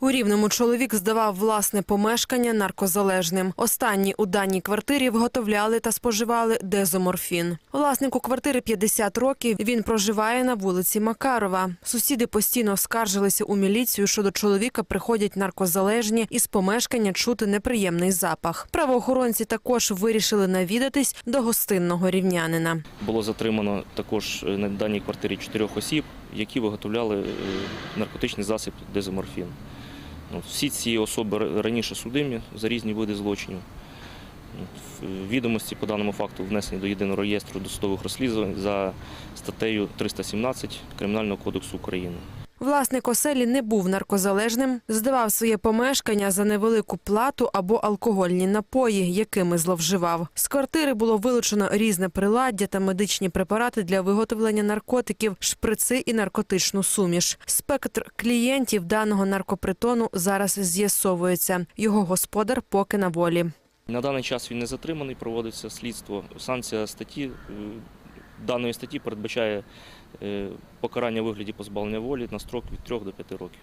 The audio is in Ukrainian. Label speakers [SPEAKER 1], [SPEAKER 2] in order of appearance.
[SPEAKER 1] У Рівному чоловік здавав власне помешкання наркозалежним. Останні у даній квартирі виготовляли та споживали дезоморфін. Власнику квартири 50 років. Він проживає на вулиці Макарова. Сусіди постійно скаржилися у міліцію, що до чоловіка приходять наркозалежні і з помешкання чути неприємний запах. Правоохоронці також вирішили навідатись до гостинного рівнянина.
[SPEAKER 2] Було затримано також е, на даній квартирі чотирьох осіб, які виготовляли е, наркотичний засіб дезоморфін. От, Всі ці особи раніше судимі за різні види злочинів. Відомості по даному факту внесені до єдиного реєстру досудових розслідувань за статтею 317 Кримінального кодексу України.
[SPEAKER 1] Власник оселі не був наркозалежним, здавав своє помешкання за невелику плату або алкогольні напої, якими зловживав. З квартири було вилучено різне приладдя та медичні препарати для виготовлення наркотиків, шприци і наркотичну суміш. Спектр клієнтів даного наркопритону зараз з'ясовується. Його господар поки на волі.
[SPEAKER 2] На даний час він не затриманий, проводиться слідство. Санкція статті е, даної статті передбачає е, покарання у вигляді позбавлення волі на строк від 3 до 5 років.